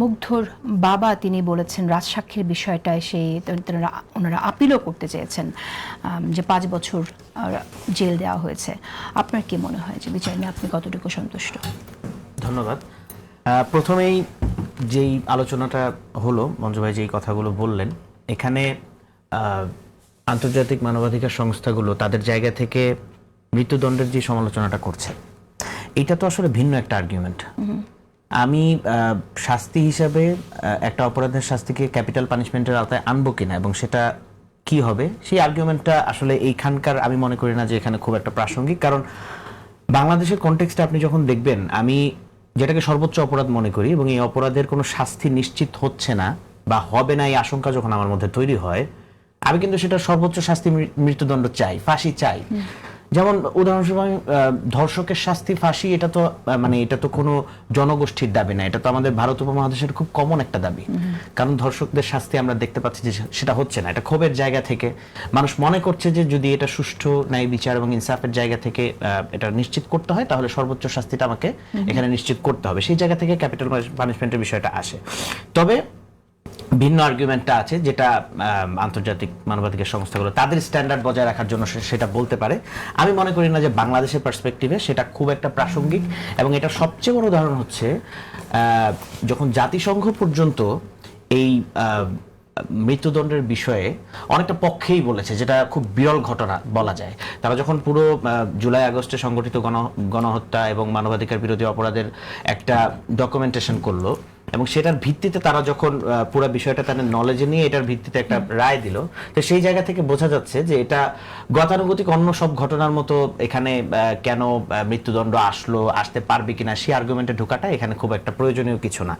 মুগ্ধর বাবা তিনি বলেছেন রাজসাক্ষীর বিষয়টায় সেই তারা ওনারা আপিলও করতে চেয়েছেন যে পাঁচ বছর জেল দেওয়া হয়েছে। আপনার কি মনে হয় যে বিচার নিয়ে আপনি কতটুকু সন্তুষ্ট? ধন্যবাদ। প্রথমেই যেই আলোচনাটা হলো মঞ্জুভাই যেই কথাগুলো বললেন এখানে আন্তর্জাতিক মানবাধিকার সংস্থাগুলো তাদের জায়গা থেকে মৃত্যুদণ্ডের যে সমালোচনাটা করছে এটা তো আসলে ভিন্ন একটা আর্গুমেন্ট আমি শাস্তি হিসাবে একটা অপরাধের শাস্তিকে ক্যাপিটাল পানিশমেন্টের আওতায় আনব কিনা এবং সেটা কি হবে, সেই আর্গুমেন্টটা আসলে এইখানকার আমি মনে করি না যে এখানে খুব একটা প্রাসঙ্গিক। কারণ বাংলাদেশের কনটেক্সটে আপনি যখন দেখবেন, আমি যেটাকে সর্বোচ্চ অপরাধ মনে করি এবং এই অপরাধের কোনো শাস্তি নিশ্চিত হচ্ছে না বা হবে না এই আশঙ্কা যখন আমার মধ্যে তৈরি হয়, আমি কিন্তু সেটা সর্বোচ্চ শাস্তি মৃত্যুদণ্ড চাই, ফাঁসি চাই। যেমন উদাহরণস্বরূপ আমি, ধর্ষকের শাস্তি ফাঁসি এটা তো মানে এটা তো কোনো জনগোষ্ঠীর দাবি না এটা তো আমাদের ভারত উপমহাদেশের খুব কমন একটা দাবি। কারণ ধর্ষকদের শাস্তি আমরা দেখতে পাচ্ছি যে সেটা হচ্ছে না এটা ক্ষোভের জায়গা থেকে। মানুষ মনে করছে যে যদি এটা সুষ্ঠু ন্যায় বিচার এবং ইনসাফের জায়গা থেকে আহ, এটা নিশ্চিত করতে হয় তাহলে সর্বোচ্চ শাস্তিটা আমাকে এখানে নিশ্চিত করতে হবে। সেই জায়গা থেকে ক্যাপিটাল পানিশমেন্টের বিষয়টা আসে। তবে ভিন্ন আর্গুমেন্টটা আছে যেটা আন্তর্জাতিক মানবাধিকার সংস্থাগুলো তাদের স্ট্যান্ডার্ড বজায় রাখার জন্য সেটা বলতে পারে। আমি মনে করি না যে বাংলাদেশের পার্সপেক্টিভে সেটা খুব একটা প্রাসঙ্গিক এবং এটা সবচেয়ে বড় উদাহরণ হচ্ছে যখন জাতিসংঘ পর্যন্ত এই মৃত্যুদণ্ডের বিষয়ে অনেকটা পক্ষেই বলেছে, যেটা খুব বিরল ঘটনা বলা যায়। তারা যখন পুরো জুলাই আগস্টে সংগঠিত গণ, গণহত্যা এবং মানবাধিকার বিরোধী অপরাধের একটা ডকুমেন্টেশন করল এবং সেটার ভিত্তিতে তারা যখন পুরো বিষয়টা তাদের নলেজে নিয়ে এটার ভিত্তিতে একটা রায় দিল তো সেই জায়গা থেকে বোঝা যাচ্ছে যে এটা গতানুগতিক অন্য সব ঘটনার মতো এখানে আহ, কেন মৃত্যুদণ্ড আসলো আসতে পারবে কিনা সেই আর্গুমেন্টে ঢোকাটা এখানে খুব একটা প্রয়োজনীয় কিছু না।